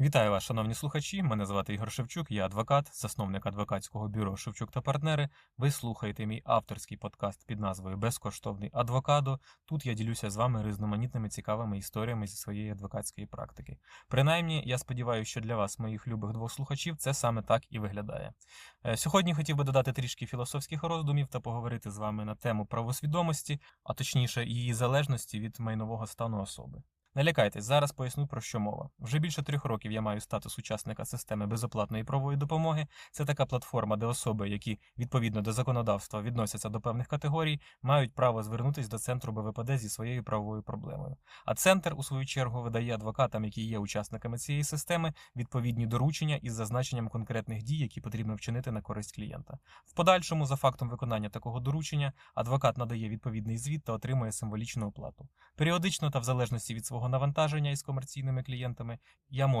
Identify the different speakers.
Speaker 1: Вітаю вас, шановні слухачі. Мене звати Ігор Шевчук, я адвокат, засновник адвокатського бюро Шевчук та партнери. Ви слухаєте мій авторський подкаст під назвою Безкоштовний адвокадо. Тут я ділюся з вами різноманітними цікавими історіями зі своєї адвокатської практики. Принаймні, я сподіваюся, що для вас, моїх любих двох слухачів, це саме так і виглядає. Е, Сьогодні хотів би додати трішки філософських роздумів та поговорити з вами на тему правосвідомості, а точніше її залежності від майнового стану особи. Не лякайтесь, зараз поясню про що мова. Вже більше трьох років я маю статус учасника системи безоплатної правової допомоги. Це така платформа, де особи, які відповідно до законодавства відносяться до певних категорій, мають право звернутися до центру БВПД зі своєю правовою проблемою. А центр, у свою чергу, видає адвокатам, які є учасниками цієї системи, відповідні доручення із зазначенням конкретних дій, які потрібно вчинити на користь клієнта. В подальшому, за фактом виконання такого доручення, адвокат надає відповідний звіт та отримує символічну оплату. Періодично та в залежності від свого навантаження із комерційними клієнтами я можу